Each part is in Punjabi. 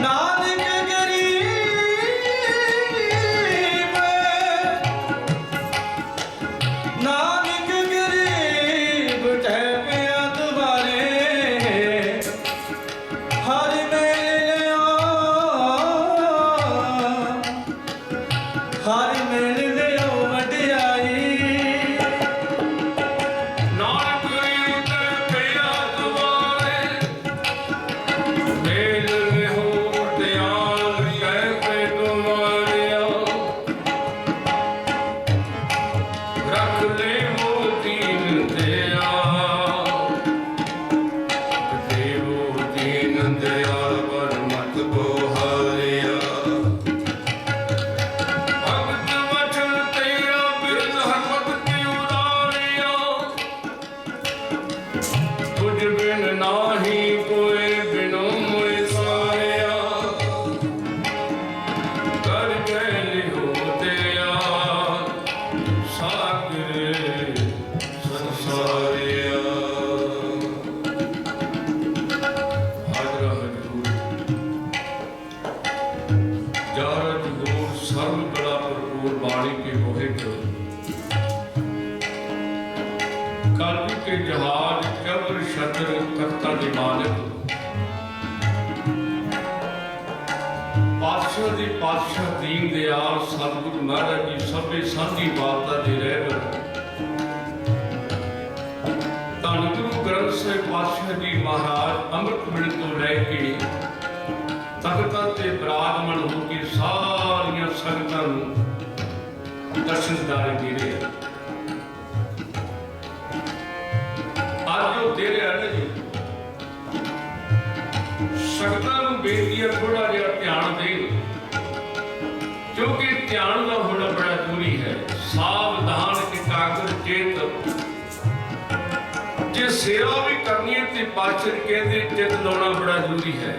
ਨਾਨਕ ਪਾਤਸ਼ਾਹ ਦੀ ਪਾਤਸ਼ਾਹ ਦੀਨ ਦਿਆਲ ਸਤਿਗੁਰੂ ਮਹਾਰਾਜ ਜੀ ਸਭੇ ਸਾਂਝੀ ਬਾਤਾ ਦੇ ਰਹਿਬਰ ਧੰਨ ਗੁਰੂ ਗ੍ਰੰਥ ਸਾਹਿਬ ਪਾਤਸ਼ਾਹ ਜੀ ਮਹਾਰਾਜ ਅੰਮ੍ਰਿਤ ਵੇਲੇ ਤੋਂ ਲੈ ਕੇ ਤਖਤਾਂ ਤੇ ਬਿਰਾਜਮਾਨ ਹੋ ਕੇ ਸਾਰੀਆਂ ਸੰਗਤਾਂ ਨੂੰ ਦਰਸ਼ਨ ਦਿਦਾਰੇ ਦੇ ਰਹੇ ਅੱਜ ਉਹ ਦੇ ਰਿਹਾ ਨਾ ਜੀ। ਸੰਗਤਾਂ ਨੂੰ ਬੇਨਤੀ ਹੈ ਥੋੜਾ ਸੇਵਾ ਵੀ ਕਰਨੀ ਹੈ ਤੇ ਬਾਦਸ਼ਾਹ ਕਹਿੰਦੇ ਜਿੱਤ ਲਾਉਣਾ ਬੜਾ ਜ਼ਰੂਰੀ ਹੈ।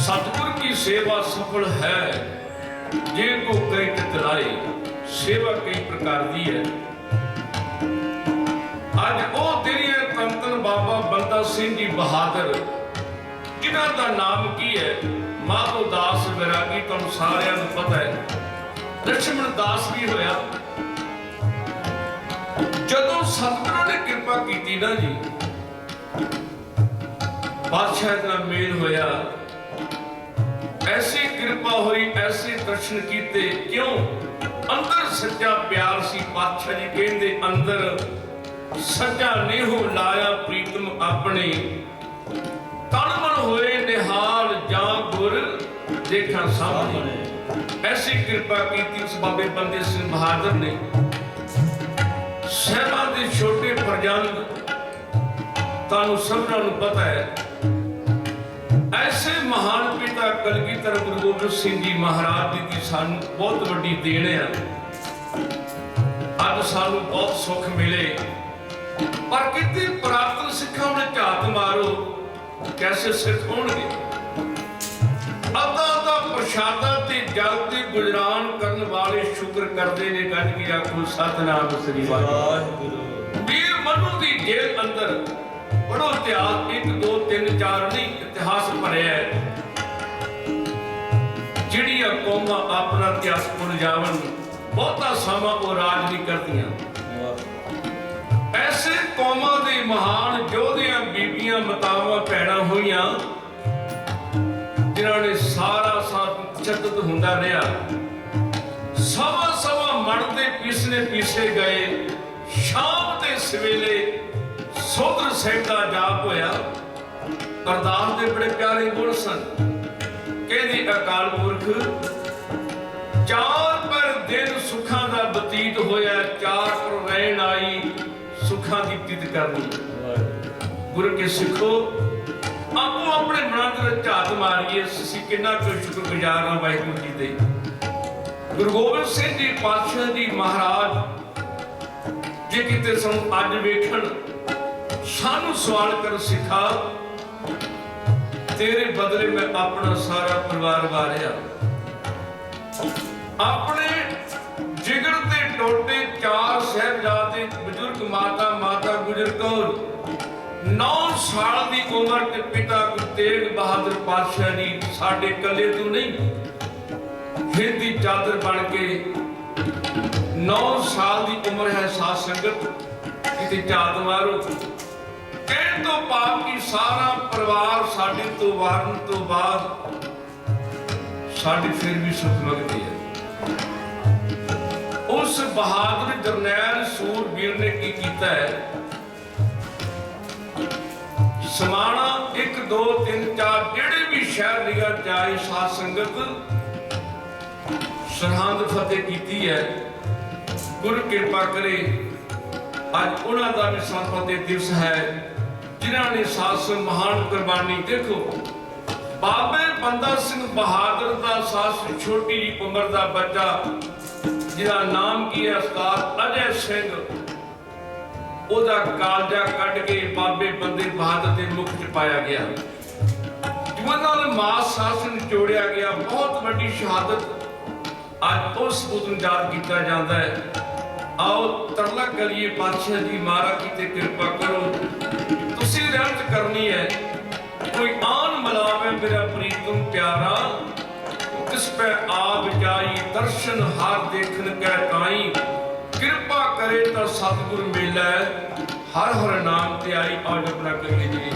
ਸਤਿਗੁਰ ਕੀ ਸੇਵਾ ਸਫਲ ਹੈ, ਜੇ ਕੋ ਕਈ ਟਕਰਾਏ ਸੇਵਾ ਕਈ ਪ੍ਰਕਾਰ ਦੀ ਹੈ। ਅੱਜ ਉਹ ਤੇਰੀਆਂ ਤੰਤਨ ਬਾਬਾ ਬੰਦਾ ਸਿੰਘ ਜੀ ਬਹਾਦਰ ਕਿਹਨਾਂ ਦਾ ਨਾਮ ਕੀ ਹੈ? ਮਾਧੋ ਦਾਸ ਵਿਰਾਗੀ, ਤੁਹਾਨੂੰ ਸਾਰਿਆਂ ਨੂੰ ਪਤਾ ਹੈ। ਲక్ష్మణ ਦਾਸ ਵੀ ਹੋਇਆ। ਜਦੋਂ ਸਤਿਗੁਰਾਂ ਨੇ ਕਿਰਪਾ ਕੀਤੀ ਨਾ ਜੀ, ਬਾਦਸ਼ਾਹ ਦਾ ਮੇਲ ਹੋਇਆ। ਐਸੀ ਕਿਰਪਾ ਹੋਈ, ਐਸੇ ਦਰਸ਼ਨ ਕੀਤੇ। ਕਿਉਂ? ਅੰਦਰ ਸੱਚਾ ਪਿਆਰ ਸੀ ਪਾਤਸ਼ਾਹ ਜੀ ਕਹਿੰਦੇ, ਅੰਦਰ ਸੱਚਾ ਨੇਹੋ ਲਾਇਆ ਪ੍ਰੀਤਮ ਆਪਣੇ। ਤਨ ਮਨ ਹੋਏ ਨਿਹਾਲ ਜਾਂ ਗੁਰ, ਦੇਖਾਂ ਸਾਹਮਣੇ। ਐਸੀ ਕਿਰਪਾ ਕੀਤੀ ਉਸ ਬਾਬੇ ਬੰਦੇ ਸਿੰਘ ਬਹਾਦਰ ਨੇ। ਸਹਿਬਾਂ ਦੇ ਛੋਟੇ ਪ੍ਰਜੰਦ ਤੁਹਾਨੂੰ ਸਭਨਾਂ ਨੂੰ ਪਤਾ ਹੈ। ਐਸੇ ਮਹਾਨ ਪਿਤਾ ਕਲਗੀਧਰ ਗੁਰੂ ਗੋਬਿੰਦ ਸਿੰਘ ਜੀ ਮਹਾਰਾਜ ਜੀ ਦੀ ਸਾਨੂੰ ਬਹੁਤ ਵੱਡੀ ਦੇਣ ਹੈ। ਅੱਜ ਸਾਨੂੰ ਬਹੁਤ ਸੁੱਖ ਮਿਲੇ। ਪਰ ਕਿਤੇ ਪ੍ਰਾਪਤ ਸਿੱਖਾਂ ਨੇ ਝਾਤ ਮਾਰੋ, ਕੈਸੇ ਸਿੱਖ ਹੋਣਗੇ? ਅੱਧਾ ਅੱਧਾ ਪ੍ਰਸ਼ਾਦਾ ਤੇ ਜਲ ਤੇ ਗੁਜਰਾਨ ਕਰਨ ਵਾਲੇ ਸ਼ੁਕਰ ਕਰਦੇ ਨੇ ਗੱਜ ਕੀ ਆਖੋ, ਸਤਨਾਮ ਸ੍ਰੀ ਵਾਹਿਗੁਰੂ। ਵੀਰ ਮਨੂ ਦੀ ਜੇਲ੍ਹ ਅੰਦਰ ਪੜੋ ਇਤਿਹਾਸ 1 2 3 4 ਨਹੀਂ, ਇਤਿਹਾਸ ਭਰਿਆ ਹੈ। ਜਿਹੜੀਆਂ ਕੌਮਾਂ ਆਪਣਾ ਇਤਿਹਾਸ ਭੁੱਲ ਜਾਵਣ, ਬਹੁਤਾ ਸਮਾਂ ਉਹ ਰਾਜ ਨਹੀਂ ਕਰਦੀਆਂ। ਐਸੇ ਕੌਮਾਂ ਦੇ ਮਹਾਨ ਯੋਧਿਆਂ, ਬੀਬੀਆਂ, ਮਤਾਵਾਂ, ਭੈਣਾਂ ਹੋਈਆਂ, ਜਿਨ੍ਹਾਂ ਨੇ ਸਾਰਾ ਸਾਥ ਚੱਤਤ ਹੁੰਦਾ ਰਿਹਾ। ਸਵਾ ਸਵਾ ਮਨ ਦੇ ਪੀਸਨੇ ਪੀਸੇ ਗਏ। ਸ਼ਾਮ ਦੇ ਸਵੇਲੇ ਸੋਦਰ ਸਿੰਘ ਦਾ ਜਾਪ ਹੋਇਆ। ਅਰਦਾਸ ਦੇ ਬੜੇ ਪਿਆਰੇ ਗੁਣ ਸਨ। ਕਹਿੰਦੀ, ਅਕਾਲ ਪੁਰਖ, ਚਾਰ ਪਰ ਦਿਨ ਸੁੱਖਾਂ ਦਾ ਬਤੀਤ ਹੋਇਆ। ਚਾਰ ਪਰ ਰਹਿਣ ਆਈ ਸੁੱਖਾਂ ਦੀ ਤਿਤ ਕਰਨੀ। ਗੁਰੂ ਕੇ ਸਿੱਖੋ, ਆਪੋ ਆਪਣੇ ਮਨਾਂ ਦੇ ਝਾਤ ਮਾਰੀਏ। ਅਸੀਂ ਕਿੰਨਾ ਕੁ ਸ਼ੁਕਰਗੁਜ਼ਾਰ ਹਾਂ ਵਾਹਿਗੁਰੂ ਜੀ ਦੇ। ਗੁਰੂ ਗੋਬਿੰਦ ਸਿੰਘ ਜੀ ਪਾਤਸ਼ਾਹ ਜੀ ਮਹਾਰਾਜ, ਜੇ ਕਿਤੇ ਸਾਨੂੰ ਅੱਜ ਵੇਖਣ ਸਾਨੂੰ ਸਵਾਲ ਕਰ ਸਿਖਾ, ਤੇਰੇ ਬਦਲੇ ਮੈਂ ਆਪਣਾ ਸਾਰਾ ਪਰਿਵਾਰ ਵਾਰਿਆ। ਆਪਣੇ ਜਿਗਰ ਤੇ ਟੋਟੇ ਚਾਰ ਸਾਹਿਬਜ਼ਾਦੇ, ਬਜ਼ੁਰਗ ਮਾਤਾ ਮਾਤਾ ਗੁਜਰ ਕੌਰ 9 ਸਾਲ ਦੀ ਉਮਰ ਤੇ ਪਿਤਾ ਗੁਰੂ ਤੇਗ ਬਹਾਦਰ ਪਾਤਸ਼ਾਹ ਜੀ ਸਾਡੇ ਕੱਲੇ ਤੋਂ ਨਹੀਂ। ਹਿੰਦ ਦੀ ਚਾਦਰ ਬਣ ਕੇ 9 ਸਾਲ ਦੀ ਉਮਰ ਹੈ ਸਾਧ ਸੰਗਤ, ਕਿਤੇ ਝਾਤ ਮਾਰੋ। ਕਹਿਣ ਤੋਂ ਭਾਵ ਕਿ ਸਾਰਾ ਪਰਿਵਾਰ ਸਾਡੇ ਤੋਂ ਵਾਰਨ ਤੋਂ ਬਾਅਦ ਸਾਡੇ ਫਿਰ ਵੀ ਸੁਖ ਮੰਗਦੇ ਹੈ। ਉਸ ਬਹਾਦਰ ਜਰਨੈਲ ਸੂਰਬੀਰ ਨੇ ਕੀ ਕੀਤਾ ਹੈ? ਸਮਾਣਾ 1 2 3 4 ਜਿਹੜੇ ਵੀ ਸ਼ਹਿਰ ਨਿਗਰ ਜਾਏ ਸਾਧ ਸੰਗਤ ਸਰਹੰਦ ਫਤਿਹ ਕੀਤੀ ਹੈ। ਗੁਰ ਕਿਰਪਾ ਕਰੇ, ਅੱਜ ਉਹਨਾਂ ਦਾ ਵੀ ਸੰਪਤ ਦਿਵਸ ਹੈ, ਜਿਨ੍ਹਾਂ ਨੇ ਸਾਸ ਮਹਾਨ ਕੁਰਬਾਨੀ, ਦੇਖੋ, ਬਾਬੇ ਬੰਦਾ ਸਿੰਘ ਬਹਾਦਰ ਦਾ ਸਾਸ ਛੋਟੀ ਜਿਹੀ ਉਮਰ ਦਾ ਬੱਚਾ, ਜਿਹਦਾ ਨਾਮ ਕੀ ਹੈ ਉਸਤਾਦ ਅਜੇ ਸਿੰਘ। ਉਹਦਾ ਕਾਲਜਾ ਕੱਢ ਕੇ ਬਾਬੇ ਬੰਦੇ ਬਹਾਦਰ ਦੇ ਮੁਖ ਚ ਪਾਇਆ ਗਿਆ। ਜਿਵੇਂ ਨਾਲ ਮਾਸ ਸਾਸਨ ਜੋੜਿਆ ਗਿਆ। ਬਹੁਤ ਵੱਡੀ ਸ਼ਹਾਦਤ ਅੱਜ ਉਸ ਸਬੂਤ ਨੂੰ ਯਾਦ ਕੀਤਾ ਜਾਂਦਾ ਹੈ। ਆਓ ਤਰਲਾ ਕਰੀਏ ਪਾਤਸ਼ਾਹ ਜੀ ਮਾਰਾ ਕੀਤੇ ਕਿਰਪਾ ਕਰੋ। ਤੁਸੀਂ ਰਹਿਮਤ ਕਰਨੀ ਹੈ ਕੋਈ ਆਨ ਮਲਾਵੇ ਮੇਰਾ ਪ੍ਰੀਤਮ ਪਿਆਰਾ। ਕਿਸ ਪੈ ਆਪ ਜਾਈ ਦਰਸ਼ਨ ਹਰ ਦੇਖਣ ਕੈ ਤਾਈ। ਕਿਰਪਾ ਕਰੇ ਤਾਂ ਸਤਿਗੁਰ ਮਿਲੈ। ਹਰ ਹਰ ਨਾਮ ਤੇ ਆਈ ਆਜ ਆਪਣਾ ਕਰੀਏ ਜੀ।